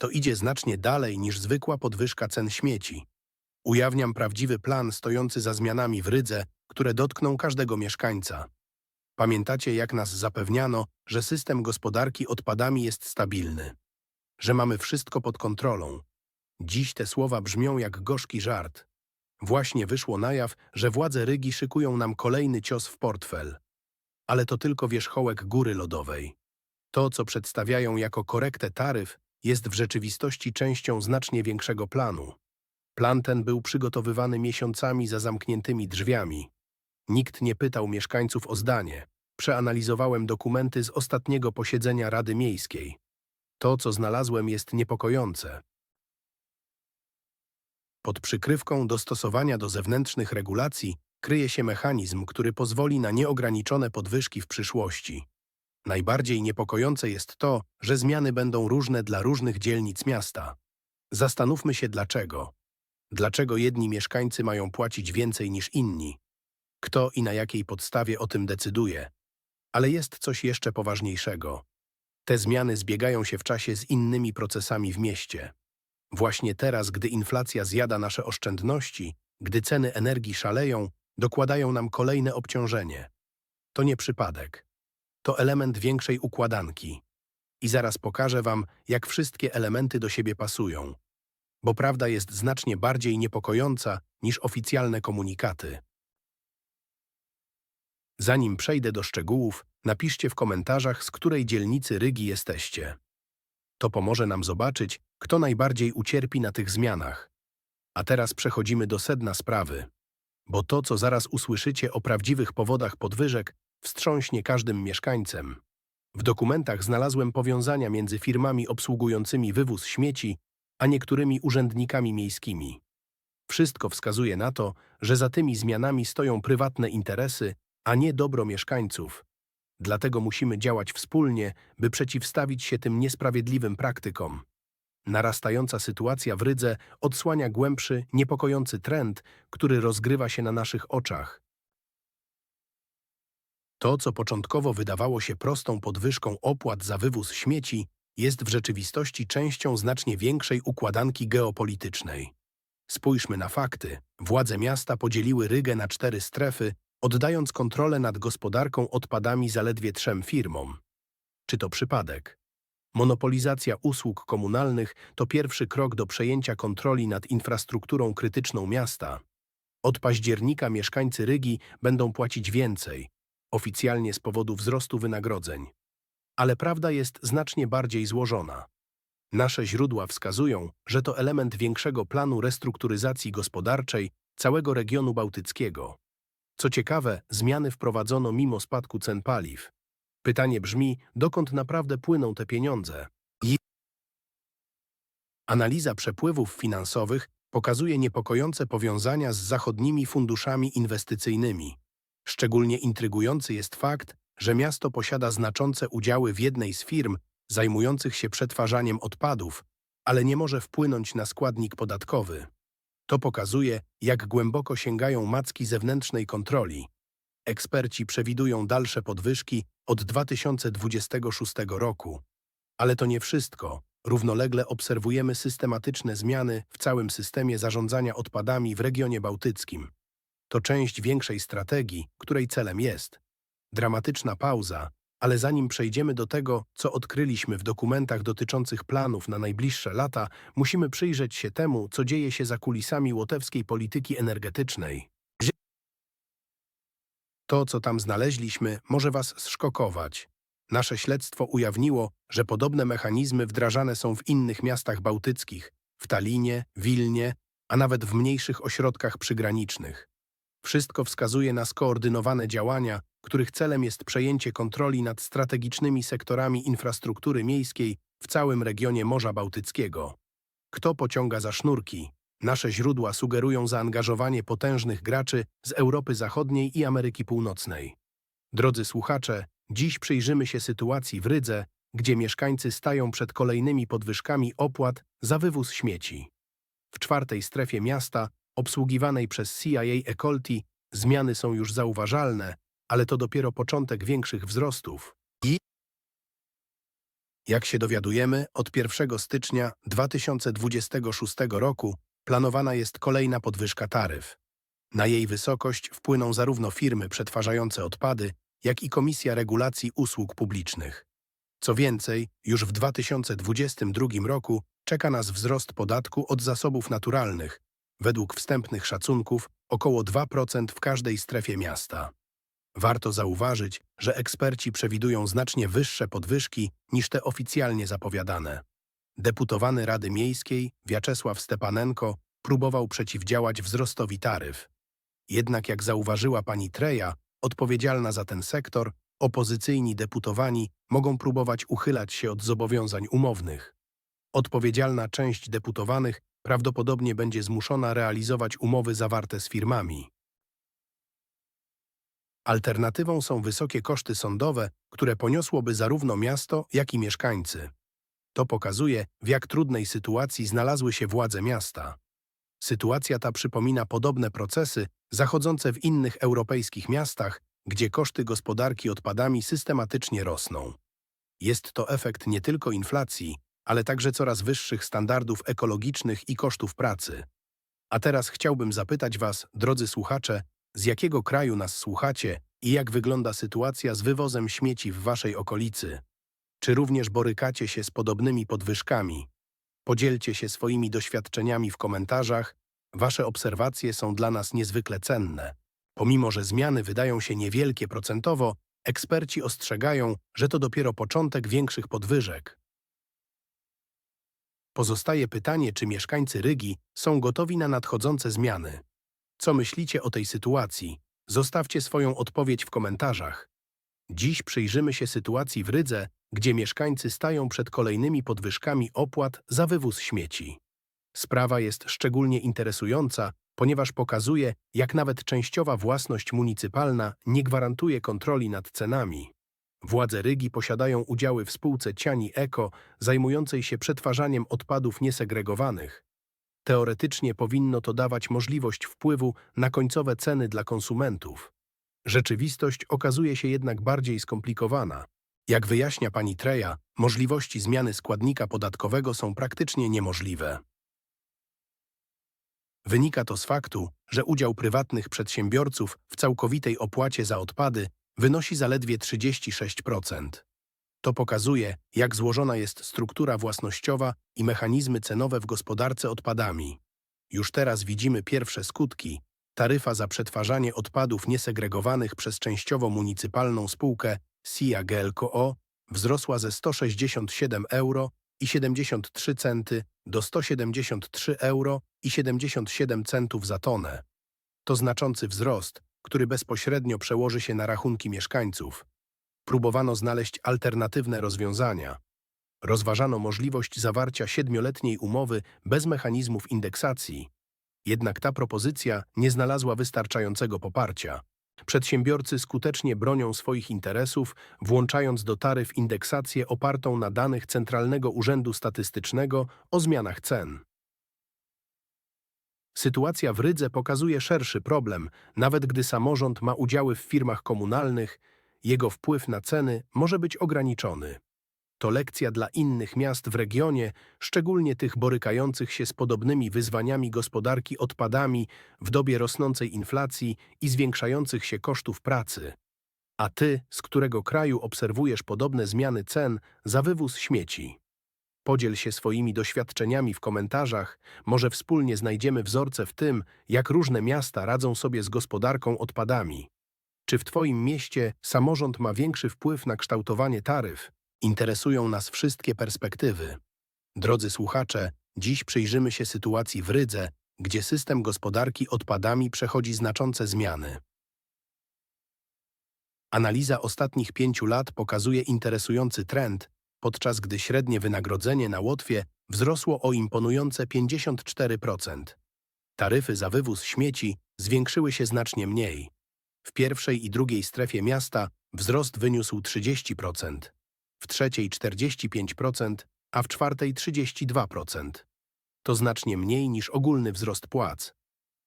to idzie znacznie dalej niż zwykła podwyżka cen śmieci. Ujawniam prawdziwy plan stojący za zmianami w Rydze, które dotkną każdego mieszkańca. Pamiętacie, jak nas zapewniano, że system gospodarki odpadami jest stabilny, że mamy wszystko pod kontrolą. Dziś te słowa brzmią jak gorzki żart. Właśnie wyszło na jaw, że władze Rygi szykują nam kolejny cios w portfel. Ale to tylko wierzchołek góry lodowej. To, co przedstawiają jako korektę taryf, jest w rzeczywistości częścią znacznie większego planu. Plan ten był przygotowywany miesiącami za zamkniętymi drzwiami. Nikt nie pytał mieszkańców o zdanie. Przeanalizowałem dokumenty z ostatniego posiedzenia Rady Miejskiej. To, co znalazłem, jest niepokojące. Pod przykrywką dostosowania do zewnętrznych regulacji kryje się mechanizm, który pozwoli na nieograniczone podwyżki w przyszłości. Najbardziej niepokojące jest to, że zmiany będą różne dla różnych dzielnic miasta. Zastanówmy się dlaczego. Dlaczego jedni mieszkańcy mają płacić więcej niż inni? Kto i na jakiej podstawie o tym decyduje? Ale jest coś jeszcze poważniejszego. Te zmiany zbiegają się w czasie z innymi procesami w mieście. Właśnie teraz, gdy inflacja zjada nasze oszczędności, gdy ceny energii szaleją, dokładają nam kolejne obciążenie. To nie przypadek. To element większej układanki. I zaraz pokażę Wam, jak wszystkie elementy do siebie pasują. Bo prawda jest znacznie bardziej niepokojąca niż oficjalne komunikaty. Zanim przejdę do szczegółów, napiszcie w komentarzach, z której dzielnicy Rygi jesteście. To pomoże nam zobaczyć, kto najbardziej ucierpi na tych zmianach. A teraz przechodzimy do sedna sprawy. Bo to, co zaraz usłyszycie o prawdziwych powodach podwyżek, wstrząśnie każdym mieszkańcem. W dokumentach znalazłem powiązania między firmami obsługującymi wywóz śmieci, a niektórymi urzędnikami miejskimi. Wszystko wskazuje na to, że za tymi zmianami stoją prywatne interesy, a nie dobro mieszkańców. Dlatego musimy działać wspólnie, by przeciwstawić się tym niesprawiedliwym praktykom. Narastająca sytuacja w Rydze odsłania głębszy, niepokojący trend, który rozgrywa się na naszych oczach. To, co początkowo wydawało się prostą podwyżką opłat za wywóz śmieci, jest w rzeczywistości częścią znacznie większej układanki geopolitycznej. Spójrzmy na fakty. Władze miasta podzieliły Rygę na cztery strefy, oddając kontrolę nad gospodarką odpadami zaledwie trzem firmom. Czy to przypadek? Monopolizacja usług komunalnych to pierwszy krok do przejęcia kontroli nad infrastrukturą krytyczną miasta. Od października mieszkańcy Rygi będą płacić więcej, oficjalnie z powodu wzrostu wynagrodzeń. Ale prawda jest znacznie bardziej złożona. Nasze źródła wskazują, że to element większego planu restrukturyzacji gospodarczej całego regionu bałtyckiego. Co ciekawe, zmiany wprowadzono mimo spadku cen paliw. Pytanie brzmi, dokąd naprawdę płyną te pieniądze? Analiza przepływów finansowych pokazuje niepokojące powiązania z zachodnimi funduszami inwestycyjnymi. Szczególnie intrygujący jest fakt, że miasto posiada znaczące udziały w jednej z firm zajmujących się przetwarzaniem odpadów, ale nie może wpłynąć na składnik podatkowy. To pokazuje, jak głęboko sięgają macki zewnętrznej kontroli. Eksperci przewidują dalsze podwyżki od 2026 roku. Ale to nie wszystko. Równolegle obserwujemy systematyczne zmiany w całym systemie zarządzania odpadami w regionie bałtyckim. To część większej strategii, której celem jest dramatyczna pauza, ale zanim przejdziemy do tego, co odkryliśmy w dokumentach dotyczących planów na najbliższe lata, musimy przyjrzeć się temu, co dzieje się za kulisami łotewskiej polityki energetycznej. To, co tam znaleźliśmy, może Was zszokować. Nasze śledztwo ujawniło, że podobne mechanizmy wdrażane są w innych miastach bałtyckich, w Talinie, Wilnie, a nawet w mniejszych ośrodkach przygranicznych. Wszystko wskazuje na skoordynowane działania, których celem jest przejęcie kontroli nad strategicznymi sektorami infrastruktury miejskiej w całym regionie Morza Bałtyckiego. Kto pociąga za sznurki? Nasze źródła sugerują zaangażowanie potężnych graczy z Europy Zachodniej i Ameryki Północnej. Drodzy słuchacze, dziś przyjrzymy się sytuacji w Rydze, gdzie mieszkańcy stają przed kolejnymi podwyżkami opłat za wywóz śmieci. W czwartej strefie miasta, obsługiwanej przez CIA Ecolti, zmiany są już zauważalne, ale to dopiero początek większych wzrostów. I Jak się dowiadujemy, od 1 stycznia 2026 roku planowana jest kolejna podwyżka taryf. Na jej wysokość wpłyną zarówno firmy przetwarzające odpady, jak i Komisja Regulacji Usług Publicznych. Co więcej, już w 2022 roku czeka nas wzrost podatku od zasobów naturalnych, według wstępnych szacunków około 2% w każdej strefie miasta. Warto zauważyć, że eksperci przewidują znacznie wyższe podwyżki niż te oficjalnie zapowiadane. Deputowany Rady Miejskiej Wiaczesław Stepanenko próbował przeciwdziałać wzrostowi taryf. Jednak jak zauważyła pani Treja, odpowiedzialna za ten sektor, opozycyjni deputowani mogą próbować uchylać się od zobowiązań umownych. Odpowiedzialna część deputowanych prawdopodobnie będzie zmuszona realizować umowy zawarte z firmami. Alternatywą są wysokie koszty sądowe, które poniosłoby zarówno miasto, jak i mieszkańcy. To pokazuje, w jak trudnej sytuacji znalazły się władze miasta. Sytuacja ta przypomina podobne procesy zachodzące w innych europejskich miastach, gdzie koszty gospodarki odpadami systematycznie rosną. Jest to efekt nie tylko inflacji, ale także coraz wyższych standardów ekologicznych i kosztów pracy. A teraz chciałbym zapytać Was, drodzy słuchacze, z jakiego kraju nas słuchacie i jak wygląda sytuacja z wywozem śmieci w Waszej okolicy? Czy również borykacie się z podobnymi podwyżkami? Podzielcie się swoimi doświadczeniami w komentarzach. Wasze obserwacje są dla nas niezwykle cenne. Pomimo, że zmiany wydają się niewielkie procentowo, eksperci ostrzegają, że to dopiero początek większych podwyżek. Pozostaje pytanie, czy mieszkańcy Rygi są gotowi na nadchodzące zmiany. Co myślicie o tej sytuacji? Zostawcie swoją odpowiedź w komentarzach. Dziś przyjrzymy się sytuacji w Rydze, gdzie mieszkańcy stają przed kolejnymi podwyżkami opłat za wywóz śmieci. Sprawa jest szczególnie interesująca, ponieważ pokazuje, jak nawet częściowa własność municypalna nie gwarantuje kontroli nad cenami. Władze Rygi posiadają udziały w spółce Ciani Eko, zajmującej się przetwarzaniem odpadów niesegregowanych. Teoretycznie powinno to dawać możliwość wpływu na końcowe ceny dla konsumentów. Rzeczywistość okazuje się jednak bardziej skomplikowana. Jak wyjaśnia pani Treja, możliwości zmiany składnika podatkowego są praktycznie niemożliwe. Wynika to z faktu, że udział prywatnych przedsiębiorców w całkowitej opłacie za odpady wynosi zaledwie 36%. To pokazuje, jak złożona jest struktura własnościowa i mechanizmy cenowe w gospodarce odpadami. Już teraz widzimy pierwsze skutki. Taryfa za przetwarzanie odpadów niesegregowanych przez częściowo municypalną spółkę SIA GLKO wzrosła ze 167 euro i 73 centy do 173 euro i 77 centów za tonę. To znaczący wzrost, który bezpośrednio przełoży się na rachunki mieszkańców. Próbowano znaleźć alternatywne rozwiązania. Rozważano możliwość zawarcia siedmioletniej umowy bez mechanizmów indeksacji. Jednak ta propozycja nie znalazła wystarczającego poparcia. Przedsiębiorcy skutecznie bronią swoich interesów, włączając do taryf indeksację opartą na danych Centralnego Urzędu Statystycznego o zmianach cen. Sytuacja w Rydze pokazuje szerszy problem, nawet gdy samorząd ma udziały w firmach komunalnych, jego wpływ na ceny może być ograniczony. To lekcja dla innych miast w regionie, szczególnie tych borykających się z podobnymi wyzwaniami gospodarki odpadami w dobie rosnącej inflacji i zwiększających się kosztów pracy. A ty, z którego kraju obserwujesz podobne zmiany cen za wywóz śmieci? Podziel się swoimi doświadczeniami w komentarzach, może wspólnie znajdziemy wzorce w tym, jak różne miasta radzą sobie z gospodarką odpadami. Czy w Twoim mieście samorząd ma większy wpływ na kształtowanie taryf? Interesują nas wszystkie perspektywy. Drodzy słuchacze, dziś przyjrzymy się sytuacji w Rydze, gdzie system gospodarki odpadami przechodzi znaczące zmiany. Analiza ostatnich pięciu lat pokazuje interesujący trend, podczas gdy średnie wynagrodzenie na Łotwie wzrosło o imponujące 54%. Taryfy za wywóz śmieci zwiększyły się znacznie mniej. W pierwszej i drugiej strefie miasta wzrost wyniósł 30%, w trzeciej 45%, a w czwartej 32%. To znacznie mniej niż ogólny wzrost płac.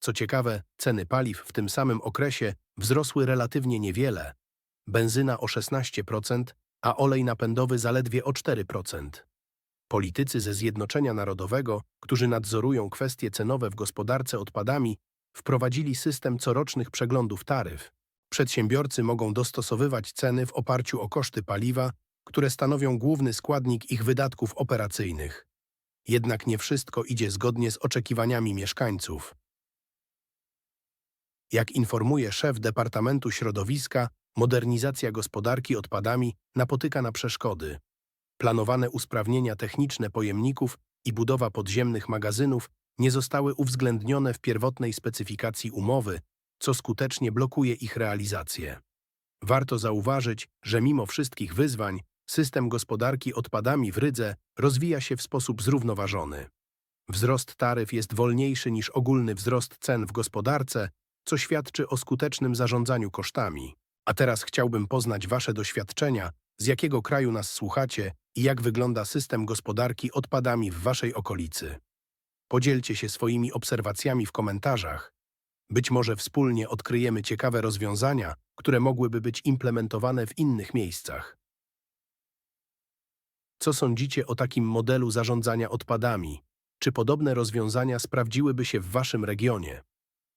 Co ciekawe, ceny paliw w tym samym okresie wzrosły relatywnie niewiele. Benzyna o 16%, a olej napędowy zaledwie o 4%. Politycy ze Zjednoczenia Narodowego, którzy nadzorują kwestie cenowe w gospodarce odpadami, wprowadzili system corocznych przeglądów taryf. Przedsiębiorcy mogą dostosowywać ceny w oparciu o koszty paliwa, które stanowią główny składnik ich wydatków operacyjnych. Jednak nie wszystko idzie zgodnie z oczekiwaniami mieszkańców. Jak informuje szef Departamentu Środowiska, modernizacja gospodarki odpadami napotyka na przeszkody. Planowane usprawnienia techniczne pojemników i budowa podziemnych magazynów nie zostały uwzględnione w pierwotnej specyfikacji umowy, co skutecznie blokuje ich realizację. Warto zauważyć, że mimo wszystkich wyzwań, system gospodarki odpadami w Rydze rozwija się w sposób zrównoważony. Wzrost taryf jest wolniejszy niż ogólny wzrost cen w gospodarce, co świadczy o skutecznym zarządzaniu kosztami. A teraz chciałbym poznać Wasze doświadczenia, z jakiego kraju nas słuchacie i jak wygląda system gospodarki odpadami w Waszej okolicy. Podzielcie się swoimi obserwacjami w komentarzach. Być może wspólnie odkryjemy ciekawe rozwiązania, które mogłyby być implementowane w innych miejscach. Co sądzicie o takim modelu zarządzania odpadami? Czy podobne rozwiązania sprawdziłyby się w Waszym regionie?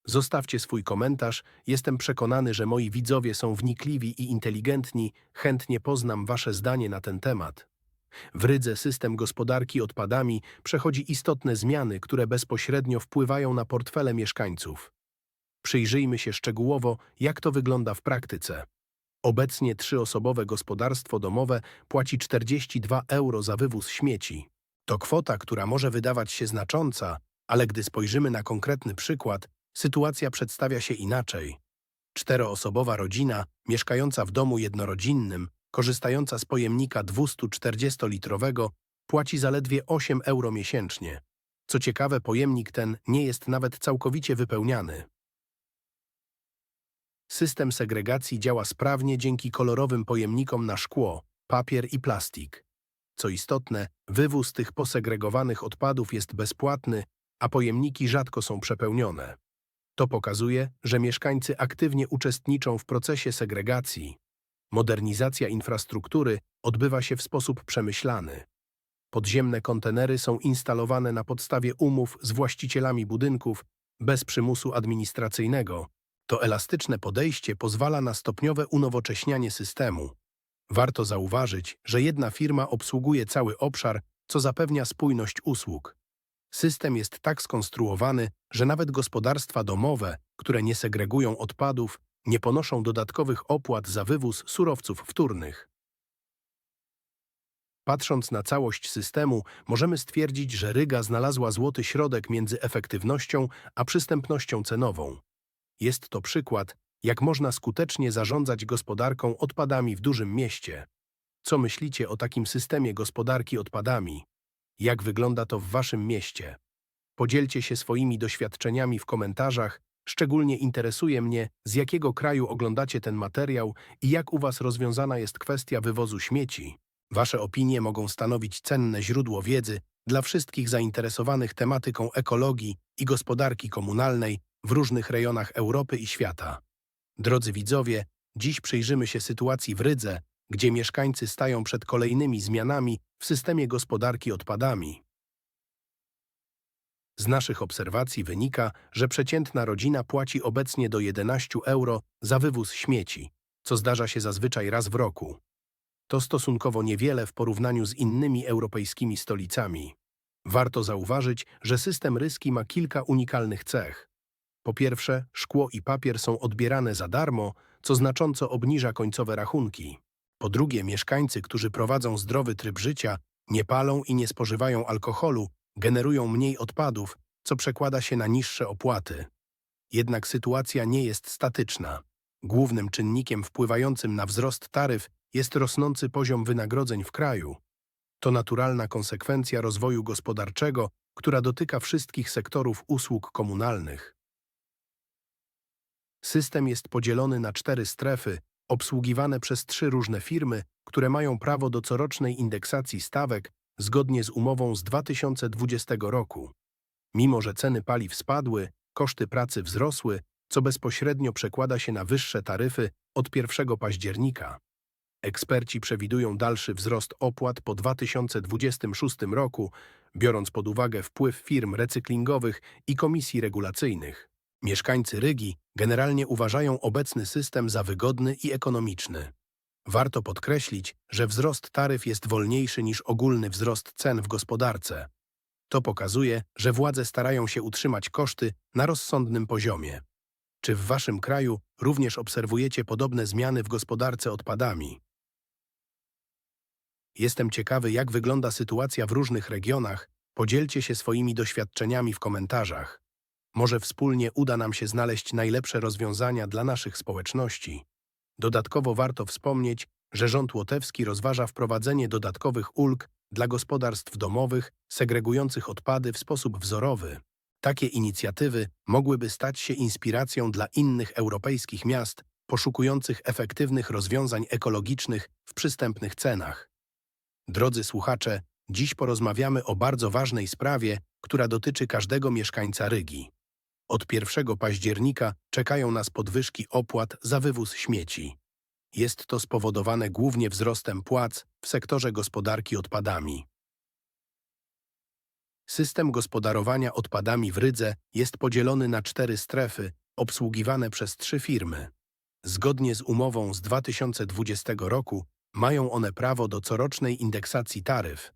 Zostawcie swój komentarz. Jestem przekonany, że moi widzowie są wnikliwi i inteligentni. Chętnie poznam Wasze zdanie na ten temat. W Rydze system gospodarki odpadami przechodzi istotne zmiany, które bezpośrednio wpływają na portfele mieszkańców. Przyjrzyjmy się szczegółowo, jak to wygląda w praktyce. Obecnie trzyosobowe gospodarstwo domowe płaci 42 euro za wywóz śmieci. To kwota, która może wydawać się znacząca, ale gdy spojrzymy na konkretny przykład, sytuacja przedstawia się inaczej. Czteroosobowa rodzina, mieszkająca w domu jednorodzinnym, korzystająca z pojemnika 240-litrowego, płaci zaledwie 8 euro miesięcznie. Co ciekawe, pojemnik ten nie jest nawet całkowicie wypełniany. System segregacji działa sprawnie dzięki kolorowym pojemnikom na szkło, papier i plastik. Co istotne, wywóz tych posegregowanych odpadów jest bezpłatny, a pojemniki rzadko są przepełnione. To pokazuje, że mieszkańcy aktywnie uczestniczą w procesie segregacji. Modernizacja infrastruktury odbywa się w sposób przemyślany. Podziemne kontenery są instalowane na podstawie umów z właścicielami budynków bez przymusu administracyjnego. To elastyczne podejście pozwala na stopniowe unowocześnianie systemu. Warto zauważyć, że jedna firma obsługuje cały obszar, co zapewnia spójność usług. System jest tak skonstruowany, że nawet gospodarstwa domowe, które nie segregują odpadów, nie ponoszą dodatkowych opłat za wywóz surowców wtórnych. Patrząc na całość systemu, możemy stwierdzić, że Ryga znalazła złoty środek między efektywnością a przystępnością cenową. Jest to przykład, jak można skutecznie zarządzać gospodarką odpadami w dużym mieście. Co myślicie o takim systemie gospodarki odpadami? Jak wygląda to w waszym mieście? Podzielcie się swoimi doświadczeniami w komentarzach. Szczególnie interesuje mnie, z jakiego kraju oglądacie ten materiał i jak u was rozwiązana jest kwestia wywozu śmieci. Wasze opinie mogą stanowić cenne źródło wiedzy dla wszystkich zainteresowanych tematyką ekologii i gospodarki komunalnej w różnych rejonach Europy i świata. Drodzy widzowie, dziś przyjrzymy się sytuacji w Rydze, gdzie mieszkańcy stają przed kolejnymi zmianami w systemie gospodarki odpadami. Z naszych obserwacji wynika, że przeciętna rodzina płaci obecnie do 11 euro za wywóz śmieci, co zdarza się zazwyczaj raz w roku. To stosunkowo niewiele w porównaniu z innymi europejskimi stolicami. Warto zauważyć, że system ryski ma kilka unikalnych cech. Po pierwsze, szkło i papier są odbierane za darmo, co znacząco obniża końcowe rachunki. Po drugie, mieszkańcy, którzy prowadzą zdrowy tryb życia, nie palą i nie spożywają alkoholu, generują mniej odpadów, co przekłada się na niższe opłaty. Jednak sytuacja nie jest statyczna. Głównym czynnikiem wpływającym na wzrost taryf jest rosnący poziom wynagrodzeń w kraju. To naturalna konsekwencja rozwoju gospodarczego, która dotyka wszystkich sektorów usług komunalnych. System jest podzielony na cztery strefy, obsługiwane przez trzy różne firmy, które mają prawo do corocznej indeksacji stawek zgodnie z umową z 2020 roku. Mimo, że ceny paliw spadły, koszty pracy wzrosły, co bezpośrednio przekłada się na wyższe taryfy od 1 października. Eksperci przewidują dalszy wzrost opłat po 2026 roku, biorąc pod uwagę wpływ firm recyklingowych i komisji regulacyjnych. Mieszkańcy Rygi generalnie uważają obecny system za wygodny i ekonomiczny. Warto podkreślić, że wzrost taryf jest wolniejszy niż ogólny wzrost cen w gospodarce. To pokazuje, że władze starają się utrzymać koszty na rozsądnym poziomie. Czy w waszym kraju również obserwujecie podobne zmiany w gospodarce odpadami? Jestem ciekawy, jak wygląda sytuacja w różnych regionach. Podzielcie się swoimi doświadczeniami w komentarzach. Może wspólnie uda nam się znaleźć najlepsze rozwiązania dla naszych społeczności. Dodatkowo warto wspomnieć, że rząd łotewski rozważa wprowadzenie dodatkowych ulg dla gospodarstw domowych segregujących odpady w sposób wzorowy. Takie inicjatywy mogłyby stać się inspiracją dla innych europejskich miast poszukujących efektywnych rozwiązań ekologicznych w przystępnych cenach. Drodzy słuchacze, dziś porozmawiamy o bardzo ważnej sprawie, która dotyczy każdego mieszkańca Rygi. Od 1 października czekają nas podwyżki opłat za wywóz śmieci. Jest to spowodowane głównie wzrostem płac w sektorze gospodarki odpadami. System gospodarowania odpadami w Rydze jest podzielony na cztery strefy, obsługiwane przez trzy firmy. Zgodnie z umową z 2020 roku mają one prawo do corocznej indeksacji taryf.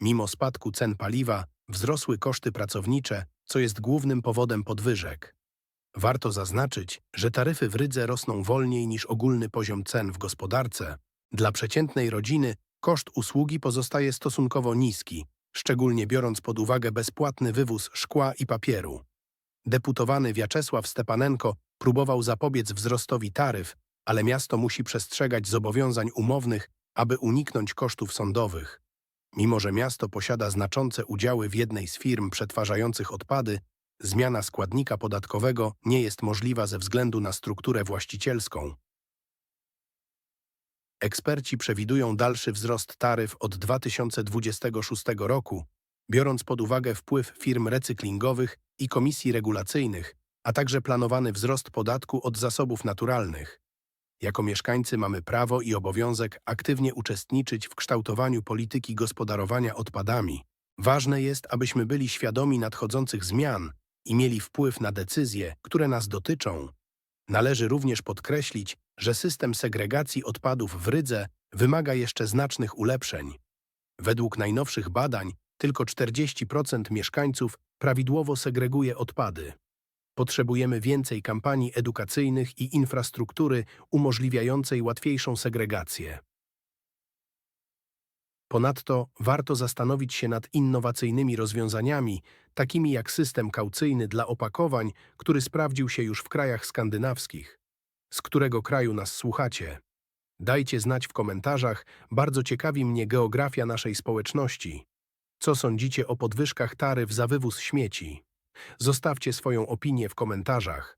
Mimo spadku cen paliwa wzrosły koszty pracownicze, co jest głównym powodem podwyżek. Warto zaznaczyć, że taryfy w Rydze rosną wolniej niż ogólny poziom cen w gospodarce. Dla przeciętnej rodziny koszt usługi pozostaje stosunkowo niski, szczególnie biorąc pod uwagę bezpłatny wywóz szkła i papieru. Deputowany Wiaczesław Stepanenko próbował zapobiec wzrostowi taryf, ale miasto musi przestrzegać zobowiązań umownych, aby uniknąć kosztów sądowych. Mimo, że miasto posiada znaczące udziały w jednej z firm przetwarzających odpady, zmiana składnika podatkowego nie jest możliwa ze względu na strukturę właścicielską. Eksperci przewidują dalszy wzrost taryf od 2026 roku, biorąc pod uwagę wpływ firm recyklingowych i komisji regulacyjnych, a także planowany wzrost podatku od zasobów naturalnych. Jako mieszkańcy mamy prawo i obowiązek aktywnie uczestniczyć w kształtowaniu polityki gospodarowania odpadami. Ważne jest, abyśmy byli świadomi nadchodzących zmian i mieli wpływ na decyzje, które nas dotyczą. Należy również podkreślić, że system segregacji odpadów w Rydze wymaga jeszcze znacznych ulepszeń. Według najnowszych badań tylko 40% mieszkańców prawidłowo segreguje odpady. Potrzebujemy więcej kampanii edukacyjnych i infrastruktury umożliwiającej łatwiejszą segregację. Ponadto warto zastanowić się nad innowacyjnymi rozwiązaniami, takimi jak system kaucyjny dla opakowań, który sprawdził się już w krajach skandynawskich. Z którego kraju nas słuchacie? Dajcie znać w komentarzach, bardzo ciekawi mnie geografia naszej społeczności. Co sądzicie o podwyżkach taryf za wywóz śmieci? Zostawcie swoją opinię w komentarzach.